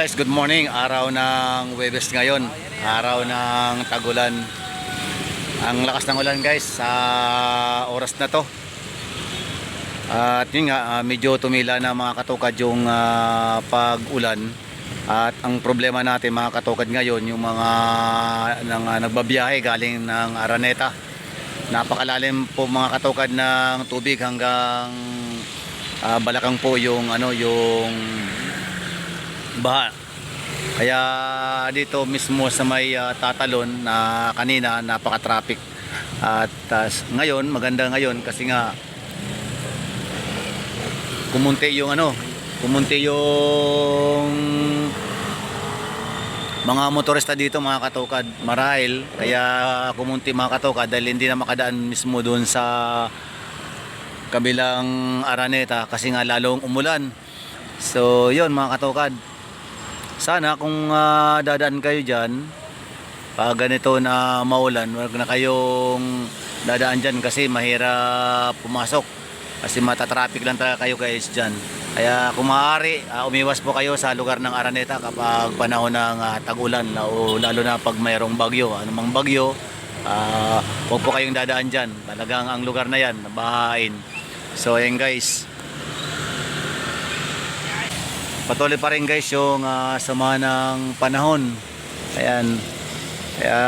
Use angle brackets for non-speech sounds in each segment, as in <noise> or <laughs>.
Guys, good morning. Araw ng Webes ngayon. Araw ng tagulan. Ang lakas ng ulan guys sa oras na to. At yun nga, ah, medyo tumila na mga katukad yung ah, pag-ulan. At ang problema natin mga katukad ngayon, yung mga nang, ah, nagbabiyahe galing ng Araneta. Napakalalim po mga katukad ng tubig hanggang ah, balakang po yung ano yung baha. Kaya dito mismo sa may ah, tatalon na kanina napaka-traffic. At tas, ngayon, maganda ngayon kasi nga kumunti yung ano, kumunti yung mga motorista dito mga katukad marahil kaya kumunti mga katukad dahil hindi na makadaan mismo doon sa kabilang Araneta kasi nga lalong umulan. So yun mga katukad sana kung ah, dadaan kayo dyan pag ganito na maulan wag na kayong dadaan dyan kasi mahirap pumasok. Kasi matatraffic lang talaga kayo guys dyan. Kaya kung maaari ah, umiwas po kayo sa lugar ng Araneta kapag panahon ng ah, tag-ulan o lalo na pag mayroong bagyo anumang bagyo ah, huwag po kayong dadaan dyan. Talagang ang lugar na yan nabahain so ayun guys patuloy pa rin guys yung ah, sama ng panahon. Ayan. Kaya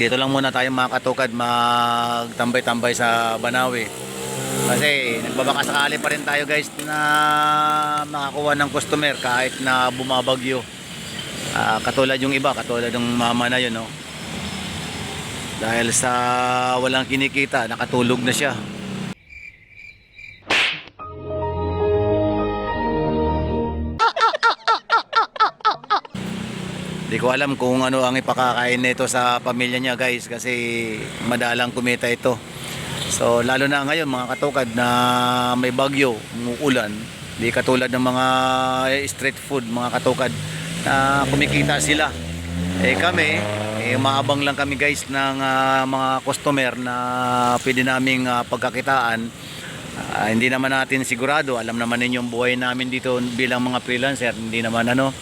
dito lang muna tayo mga katukad magtambay-tambay sa Banawi kasi nagbabaka sakali pa rin tayo guys na makakuha ng customer kahit na bumabagyo. Ah, katulad yung iba katulad yung mama na yun no? dahil sa walang kinikita nakatulog na siya Di ko alam kung ano ang ipakakain nito sa pamilya niya guys kasi madalang kumita ito. So lalo na ngayon mga katukad na may bagyo, umuulan, di katulad ng mga street food mga katukad na kumikita sila. Eh kami, eh, maabang lang kami guys ng ah, mga customer na pwede naming ah, pagkakitaan. Ah, hindi naman natin sigurado, alam naman ninyo yung buhay namin dito bilang mga freelancer, hindi naman ano,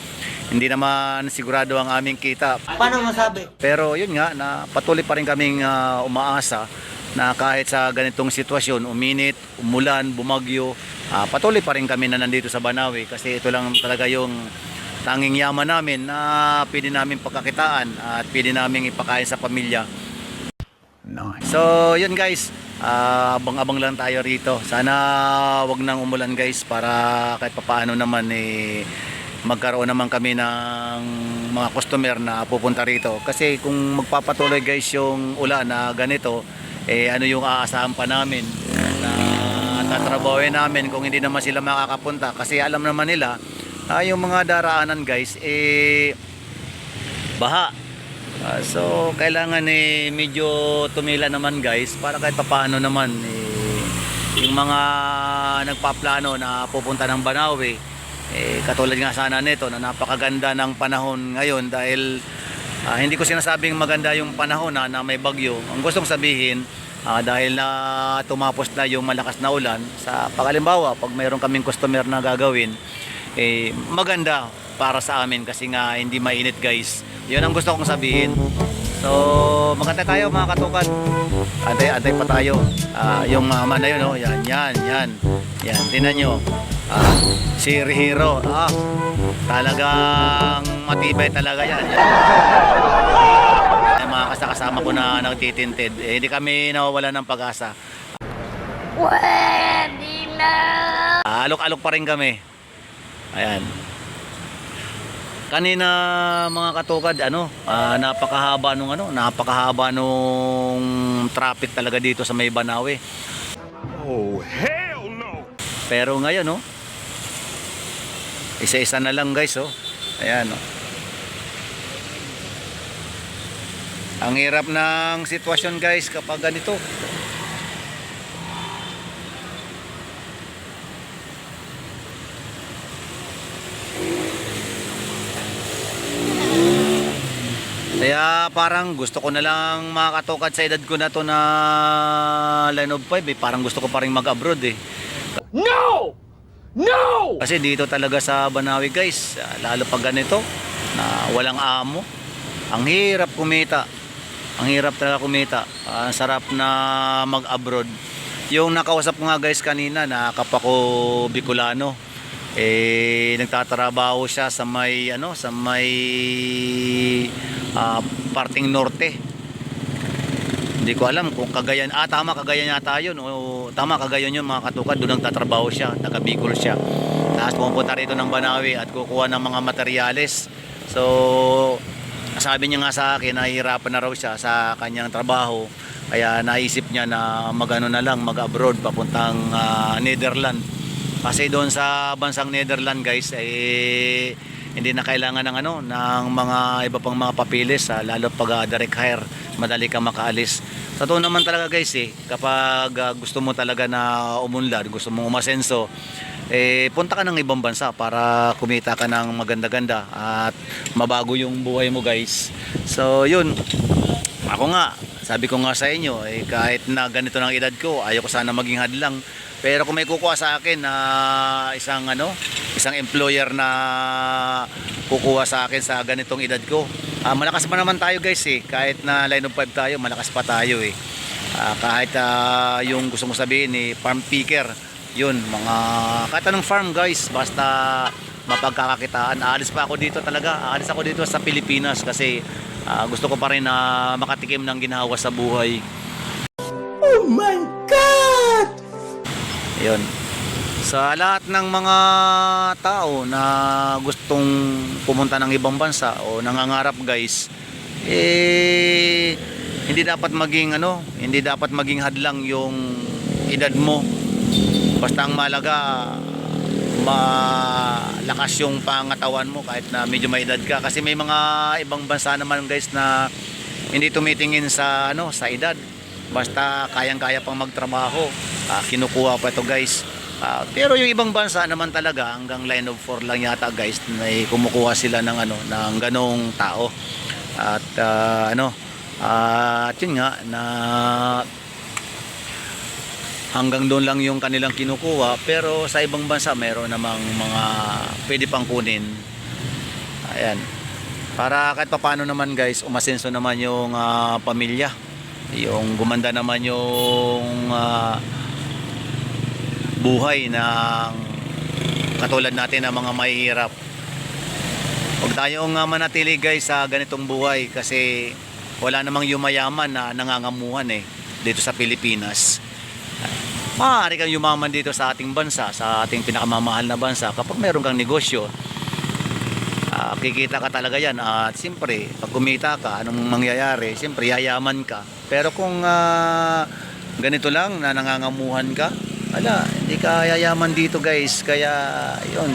hindi naman sigurado ang aming kita. Paano masabi? Pero yun nga, na patuloy pa rin kaming ah, umaasa na kahit sa ganitong sitwasyon, uminit, umulan, bumagyo, ah, patuloy pa rin kami na nandito sa Banawi kasi ito lang talaga yung tanging yaman namin na pwede namin pagkakitaan at pwede namin ipakain sa pamilya. So, yun guys, ah, abang-abang lang tayo rito. Sana wag nang umulan guys para kahit papaano naman eh magkaroon naman kami ng mga customer na pupunta rito. Kasi kung magpapatuloy guys yung ulan na ganito, eh ano yung aasahan pa namin na tatrabawin namin kung hindi naman sila makakapunta. Kasi alam naman nila, ah, yung mga daraanan guys, eh baha. Ah, so kailangan eh medyo tumila naman guys para kahit papaano naman eh, yung mga nagpaplano na pupunta ng Banawi eh, katulad nga sana nito na napakaganda ng panahon ngayon dahil ah, hindi ko sinasabing maganda yung panahon na, na may bagyo. Ang gustong sabihin ah, dahil na tumapos na yung malakas na ulan sa pagalimbawa pag mayroon kaming customer na gagawin eh, maganda para sa amin kasi nga hindi mainit guys. Yun ang gusto kong sabihin. So maganda tayo mga katukan antay antay pa tayo. Ah, yung mama na yun oh, yan yan yan. Yan tinan nyo ah, si Rihiro ah, talagang matibay talaga yan yung mga kasakasama ko na nagtitinted eh, hindi kami nawawala ng pag-asa Pwede na! Ah, alok-alok pa rin kami. Ayan. Kanina mga katukad, ano, ah, napakahaba nung ano, napakahaba nung traffic talaga dito sa May Banawe. Oh, hell! Pero ngayon, no, isa-isa na lang guys, oh. Ayan, oh. Ang hirap ng sitwasyon guys kapag ganito. Kaya parang gusto ko na lang makakatukad sa edad ko na to na line of 5 eh. Parang gusto ko pa rin mag-abroad eh. Kasi dito talaga sa Banawi guys, ah, lalo pag ganito, na walang amo, ang hirap kumita. Ang hirap talaga kumita. Ah, Ang sarap na mag-abroad. Yung nakausap ko nga guys kanina na kapako Bicolano, eh nagtatrabaho siya sa may ano sa may ah, parting norte hindi ko alam kung Cagayan ah tama Cagayan yata yun o tama Cagayan yun mga katukad doon nagtatrabaho siya taga Bicol siya tapos pumunta rito ng Banawi at kukuha ng mga materyales. So sabi niya nga sa akin nahihirapan na raw siya sa kanyang trabaho. Kaya naisip niya na magano na lang mag abroad papuntang ah, Netherlands. Kasi doon sa bansang Netherlands guys eh hindi na kailangan ng ano ng mga iba pang mga papilis ah, lalo pag ah, direct hire madali kang makaalis. Sa totoo naman talaga guys eh kapag ah, gusto mo talaga na umunlad gusto mo umasenso eh punta ka ng ibang bansa para kumita ka ng maganda-ganda at mabago yung buhay mo guys so yun ako nga, sabi ko nga sa inyo, eh, kahit na ganito ng edad ko, ayaw ko sana maging hadlang. Pero kung may kukuha sa akin na isang ano, isang employer na kukuha sa akin sa ganitong edad ko, ah, malakas pa naman tayo guys eh. Kahit na line of 5 tayo, malakas pa tayo eh. Ah, kahit ah, yung gusto mo sabihin eh, farm picker, yun, mga kahit anong farm guys, basta mapagkakakitaan. Aalis pa ako dito talaga. Aalis ako dito sa Pilipinas kasi ah, gusto ko pa rin na makatikim ng ginhawa sa buhay. Oh my God! Yun. Sa lahat ng mga tao na gustong pumunta ng ibang bansa o nangangarap guys, eh hindi dapat maging ano, hindi dapat maging hadlang yung edad mo. Basta ang malaga malakas yung pangatawan mo kahit na medyo may edad ka. Kasi may mga ibang bansa naman guys na hindi tumitingin sa ano sa edad. Basta kayang-kaya pang magtrabaho. Ah, kinukuha pa ito guys. Ah, pero yung ibang bansa naman talaga hanggang line of 4 lang yata guys na kumukuha sila ng ano ng ganong tao. At ah, ano ah, at yun nga na hanggang doon lang yung kanilang kinukuha pero sa ibang bansa mayroon namang mga pwede pang kunin. Ayan. Para kahit papano naman guys umasenso naman yung ah, pamilya. Yung gumanda naman yung ah, buhay ng katulad natin ng mga mahihirap. Huwag tayong ah, manatili guys sa ganitong buhay kasi wala namang yumayaman na nangangamuhan eh dito sa Pilipinas maaari kang yumaman dito sa ating bansa, sa ating pinakamamahal na bansa kapag meron kang negosyo. ah, kikita ka talaga yan. At siyempre pag kumita ka anong mangyayari? Siyempre yayaman ka. Pero kung ah, ganito lang na nangangamuhan ka wala hindi ka yayaman dito guys. Kaya yun.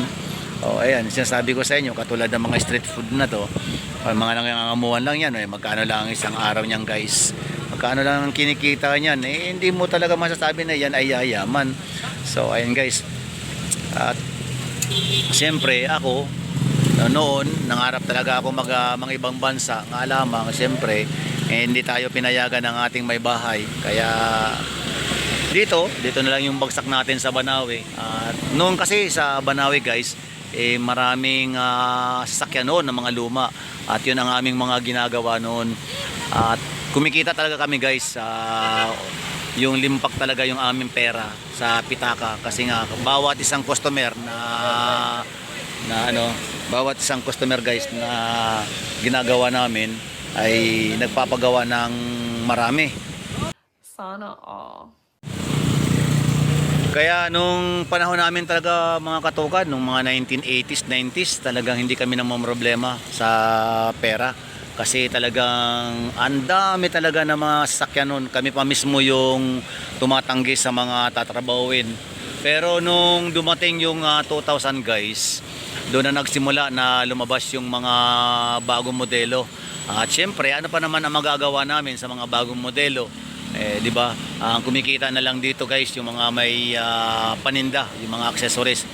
Oh ayan sinasabi ko sa inyo katulad ng mga street food na to mga nangangamuhan lang yan eh, magkano lang ang isang araw niyan guys magkano lang ang kinikita niyan eh hindi mo talaga masasabi na yan ay yayaman. So ayun guys. At siyempre ako no- noon nangarap talaga ako mag ah, mga ibang bansa. Nga lamang siyempre eh, hindi tayo pinayagan ng ating may bahay. Kaya dito dito na lang yung bagsak natin sa Banawi at noon kasi sa Banawi guys eh maraming ah, sasakyan noon ng mga luma. At yun ang aming mga ginagawa noon. At kumikita talaga kami guys sa yung limpak talaga yung aming pera sa pitaka kasi nga bawat isang customer na na ano bawat isang customer guys na ginagawa namin ay nagpapagawa ng marami Sana all. Kaya nung panahon namin talaga mga katukan, nung mga 1980s, 90s, talagang hindi kami namang problema sa pera. Kasi talagang ang dami talaga na mga sasakyan nun. Kami pa mismo yung tumatanggi sa mga tatrabawin. Pero nung dumating yung ah, 2000 guys, doon na nagsimula na lumabas yung mga bagong modelo. At syempre, ano pa naman ang magagawa namin sa mga bagong modelo? Eh, 'di ba? Ang kumikita na lang dito, guys, yung mga may ah, paninda, yung mga accessories.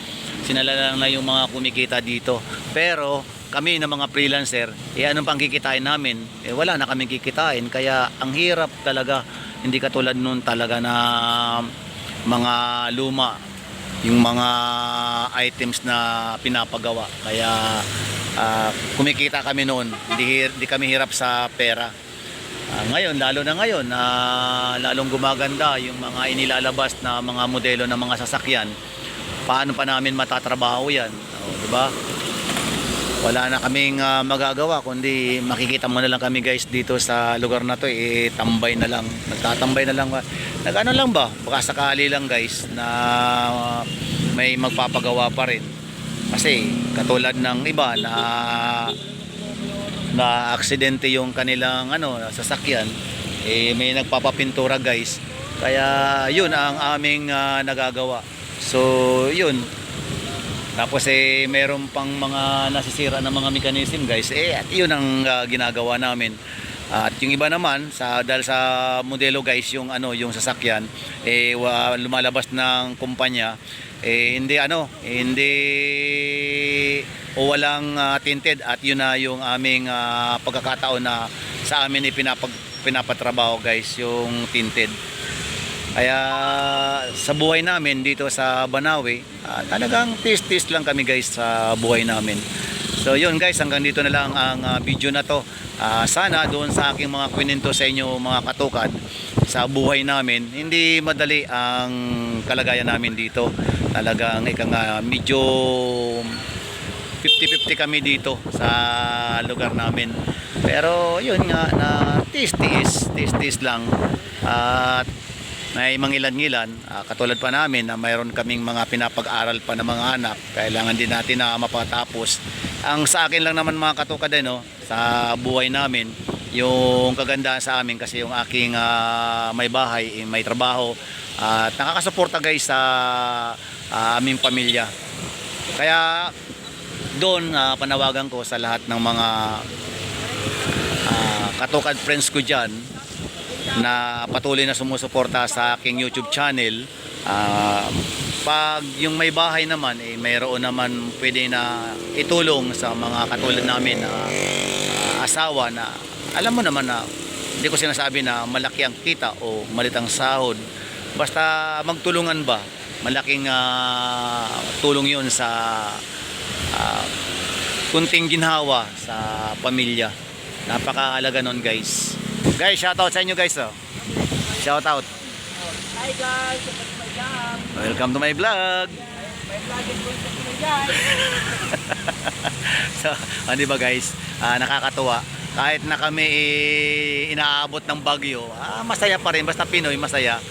Sinala lang na yung mga kumikita dito. Pero kami na mga freelancer, eh anong pang kikitain namin? Eh wala na kaming kikitain kaya ang hirap talaga. Hindi katulad noon talaga na mga luma yung mga items na pinapagawa. Kaya ah, kumikita kami noon, hindi, hindi kami hirap sa pera. Ah, ngayon, lalo na ngayon, na lalong gumaganda yung mga inilalabas na mga modelo ng mga sasakyan. Paano pa namin matatrabaho yan? O, di ba? Wala na kaming ah, magagawa kundi makikita mo na lang kami guys dito sa lugar na to eh tambay na lang. Nagtatambay na lang nag ano lang ba? Baka sakali lang guys na may magpapagawa pa rin. Kasi katulad ng iba na na aksidente yung kanilang ano sasakyan eh may nagpapapintura guys. Kaya yun ang aming ah, nagagawa. So yun tapos eh meron pang mga nasisira na mga mechanism guys. Eh at yun ang ah, ginagawa namin. At yung iba naman sa dahil sa modelo guys yung ano yung sasakyan eh lumalabas ng kumpanya. Eh hindi ano hindi o walang ah, tinted. At yun na yung aming ah, pagkakataon na sa amin ipinapag pinapatrabaho guys yung tinted kaya sa buhay namin dito sa Banawe, ah, talagang tis-tis lang kami guys sa buhay namin. So yun guys, hanggang dito na lang ang ah, video na to. Ah, sana doon sa aking mga kwento sa inyo mga katukad sa buhay namin, hindi madali ang kalagayan namin dito. Talagang ika nga medyo 50-50 kami dito sa lugar namin. Pero yun nga na tis-tis, tis-tis lang. At may mangilan-ngilan, ah, katulad pa namin na mayroon kaming mga pinapag-aral pa ng mga anak, kailangan din natin na mapatapos. Ang sa akin lang naman mga katukad eh, no, sa buhay namin, yung kagandahan sa amin kasi yung aking ah, may bahay, eh, may trabaho, at nakakasuporta guys sa ah, aming pamilya. Kaya doon ah, panawagan ko sa lahat ng mga ah, katukad friends ko dyan na patuloy na sumusuporta sa aking YouTube channel. Ah, pag yung may bahay naman, eh, mayroon naman pwede na itulong sa mga katulad namin na ah, asawa na alam mo naman na hindi ko sinasabi na malaki ang kita o malit ang sahod. Basta magtulungan ba, malaking ah, tulong yun sa ah, kunting ginhawa sa pamilya. Napakaalaga nun guys. Guys, shoutout sa inyo guys. Oh. Shoutout. Hi guys, welcome to my vlog. <laughs> So, ano ba guys, ah, nakakatuwa. Kahit na kami eh, inaabot ng bagyo, ah, masaya pa rin. Basta Pinoy, masaya.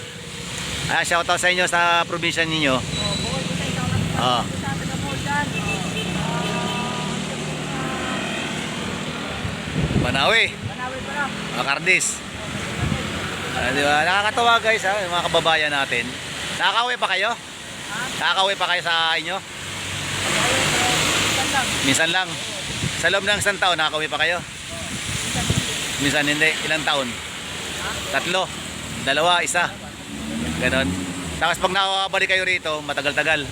Ah, shoutout sa inyo sa probinsya ninyo. Oh. Ah. Manawi, Pa lang. Makardis. Ah, di? Nakakatawa guys, ha, yung mga kababayan natin. Nakakauwi pa kayo? Nakakauwi pa kayo sa inyo? Saan lang? Minsan lang. Sa loob ng isang taon, nakakauwi pa kayo? Minsan hindi. Ilang taon? Tatlo. Dalawa, isa. Ganon. Tapos pag nakakabalik kayo rito, matagal-tagal.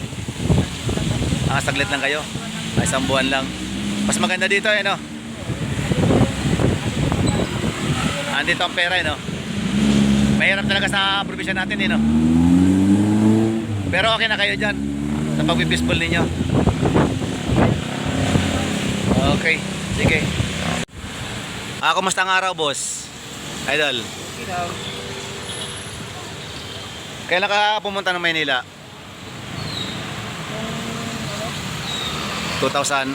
Ah, saglit lang kayo. Ah, isang buwan lang. Mas maganda dito eh, no? Andito ang pera eh, no? Mahirap talaga sa probinsya natin eh, no? Pero okay na kayo dyan sa pag-baseball ninyo. Okay, sige. Ah, kumusta ang araw, boss? Idol. Ikaw. Kailan ka pumunta ng Maynila? 2000?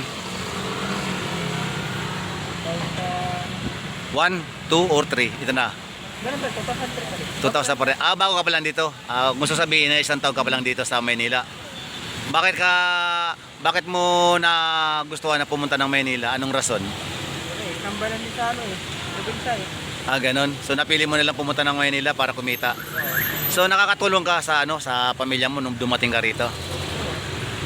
1, 2, or 3? Ito na. Ganun ba? 200 pa rin. 2000 pa rin. Ah, bago ka pa lang dito. Ah, gusto sabihin na isang taon ka pa lang dito sa Maynila. Bakit ka bakit mo na gustuhan na pumunta ng Maynila? Anong rason? Eh, kambalan din sa ano eh. Probinsya eh. Ah, ganun. So napili mo na lang pumunta ng Maynila para kumita. So nakakatulong ka sa ano sa pamilya mo nung dumating ka rito.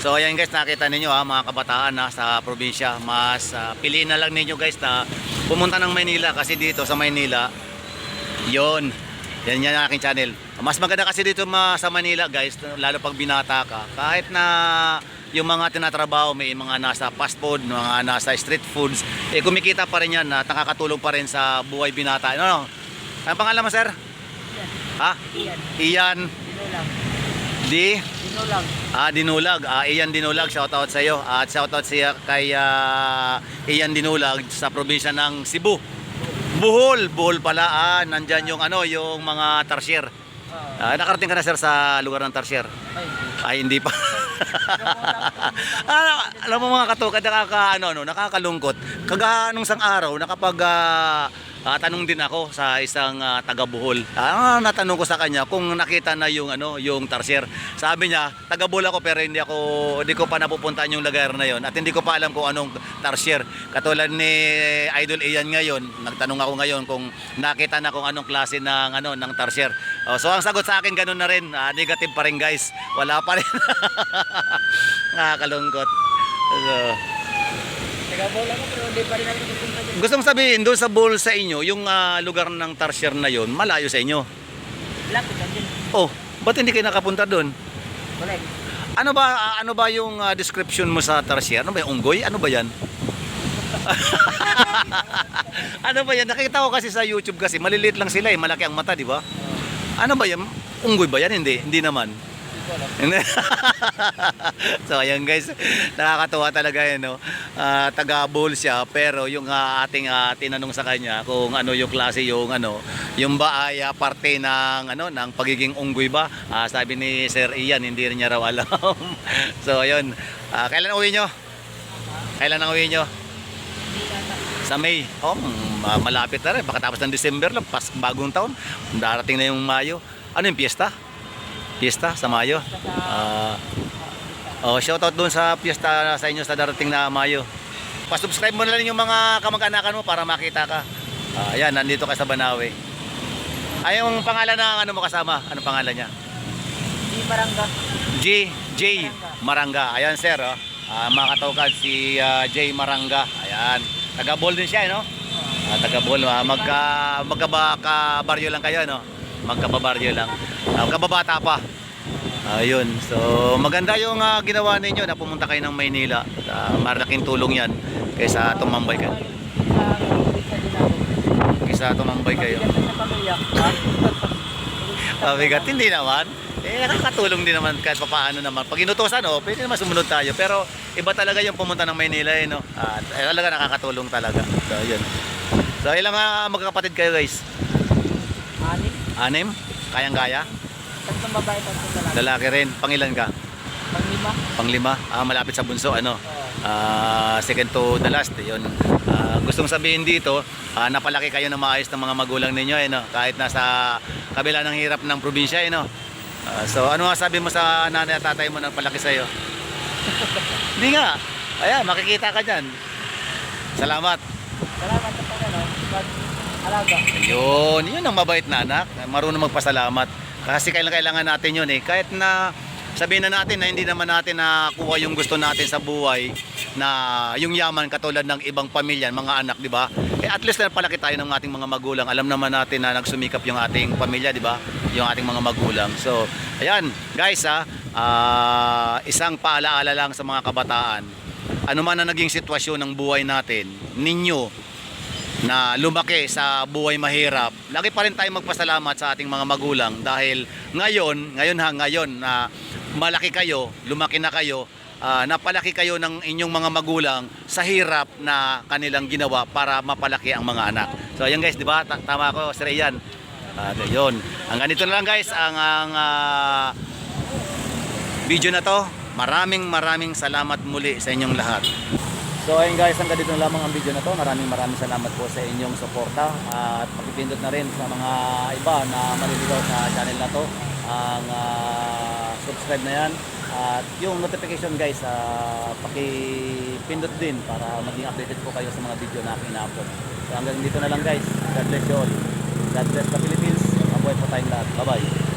So ayan guys, nakita ninyo ha, mga kabataan na sa probinsya, mas ah, piliin na lang ninyo guys na pumunta ng Maynila kasi dito sa Maynila, yon yan yan ang aking channel. Mas maganda kasi dito ma- sa Manila guys, lalo pag binata ka. Kahit na yung mga tinatrabaho, may mga nasa fast food, mga nasa street foods, eh kumikita pa rin yan at nakakatulong pa rin sa buhay binata. Ano, no? Ang pangalan mo sir? Ha? Iyan. Ian lang. Di Dino lang. Ah, Dinulag. Ah, Ian Dinulag, shoutout sa iyo. At shoutout siya kay ah, Ian Dinulag sa probinsya ng Cebu. Bohol, Bohol pala. Ah, nandyan yung ano, yung mga tarsier. Ah, Ah, nakarating ka na sir sa lugar ng tarsier? ay, hindi. Ay, hindi pa. <laughs> ah, alam mo mga katukad, nakaka, ano, no, nakakalungkot. Kaga nung isang araw, nakapag ah, ah, tanong din ako sa isang ah, taga Bohol. Ah, natanong ko sa kanya kung nakita na yung ano, yung tarsier. Sabi niya, taga Bohol ako pero hindi ako hindi ko pa napupuntahan yung lugar na yon at hindi ko pa alam kung anong tarsier. Katulad ni Idol Ian ngayon, nagtanong ako ngayon kung nakita na kung anong klase ng ano ng tarsier. Oh, so ang sagot sa akin ganun na rin, ah, negative pa rin guys. Wala pa rin. <laughs> Nakakalungkot. So, Taga bola ko pero hindi pa rin namin pupunta dyan. gustong sabihin doon sa bowl sa inyo, yung ah, lugar ng tarsier na yon, malayo sa inyo. Lapit lang din. Oh, ba't hindi kayo nakapunta doon? Wala. eh. Ano ba ah, ano ba yung ah, description mo sa tarsier? Ano ba yung unggoy? Ano ba 'yan? <laughs> ano ba 'yan? Nakita ko kasi sa YouTube kasi maliliit lang sila eh, malaki ang mata, di ba? Ano ba 'yan? Unggoy ba 'yan? Hindi, hindi naman. Hindi. <laughs> so ayan guys, nakakatuwa talaga yun no. Ah, taga bowl siya pero yung ah, ating ah, tinanong sa kanya kung ano yung klase yung ano, yung ba ay ah, parte ng ano ng pagiging unggoy ba? Ah, sabi ni Sir Ian hindi rin niya raw alam. <laughs> so ayun, Ah, kailan uwi nyo? Kailan ang uwi nyo? Sa May. Oh, mm, ah, malapit na rin. Baka tapos ng December lang, pas bagong taon. Darating na yung Mayo. Ano yung piyesta? Piyesta sa Mayo. Ah. oh, shoutout doon sa piyesta sa inyo sa darating na Mayo. Pa-subscribe mo na lang yung mga kamag-anakan mo para makita ka. Ah, ayan, nandito ka sa Banawe. Ay, yung pangalan ng ano mo kasama? Ano pangalan niya? Di Maranga. J. J. Maranga. Ayan, sir. Oh. Ah, mga katawkad, si ah, J. Maranga. Ayan. Taga-ball din siya, eh, no? Ah, taga-ball. Ah, magka, magkabaryo lang kayo, no? Magkababaryo lang. Ah, kababata pa. Ayun. So, maganda yung ah, ginawa ninyo na pumunta kayo ng Maynila. Uh, malaking tulong yan kaysa tumambay kayo. Kaysa tumambay kayo. Mabigat, hindi naman. Eh, nakakatulong din naman kahit papaano naman. Pag inutosan, oh, pwede naman sumunod tayo. Pero iba talaga yung pumunta ng Maynila, eh, no? At eh, talaga nakakatulong talaga. So, yun. So, ilang uh, magkakapatid kayo, guys? Ani? Anim? Kayang-kaya? Tatlong babae, tatlong lalaki. Lalaki rin. Pangilan ka? Panglima. Panglima? Ah, malapit sa bunso, ano? Ah, second to the last, yun. Ah, gustong sabihin dito, ah, napalaki kayo ng maayos ng mga magulang ninyo, eh, no? Kahit nasa kabila ng hirap ng probinsya, eh, no? Ah, so, ano nga sabi mo sa nanay at tatay mo na palaki sa'yo? <laughs> Hindi nga. Ayan, makikita ka dyan. Salamat. Salamat sa pag ano. Pag alaga. Yun, yun ang mabait na anak. Marunong magpasalamat. Kasi kailangan kailangan natin yun eh. Kahit na sabihin na natin na hindi naman natin nakuha yung gusto natin sa buhay na yung yaman katulad ng ibang pamilya, mga anak, di ba? Eh at least na palaki tayo ng ating mga magulang. Alam naman natin na nagsumikap yung ating pamilya, di ba? Yung ating mga magulang. So, ayan, guys ha, ah, isang paalaala lang sa mga kabataan. Ano man ang naging sitwasyon ng buhay natin, ninyo, na lumaki sa buhay mahirap, lagi pa rin tayo magpasalamat sa ating mga magulang dahil ngayon, ngayon ha, ngayon na malaki kayo, lumaki na kayo, ah, napalaki kayo ng inyong mga magulang sa hirap na kanilang ginawa para mapalaki ang mga anak. So ayan guys, di ba? Ta- Tama ako, Sir Ian. Ah, yun. Ang ganito na lang guys, ang, ang ah, video na to. Maraming maraming salamat muli sa inyong lahat. So ayun guys, hanggang dito na lamang ang video na to. Maraming maraming salamat po sa inyong suporta at pakipindot na rin sa mga iba na maliligaw sa channel na to. Ang ah, subscribe na yan at yung notification guys, uh, pakipindot din para maging updated po kayo sa mga video na aking ina-upload. So hanggang dito na lang guys. God bless you all. God bless the Philippines. Mabuhay po tayong lahat. Bye bye.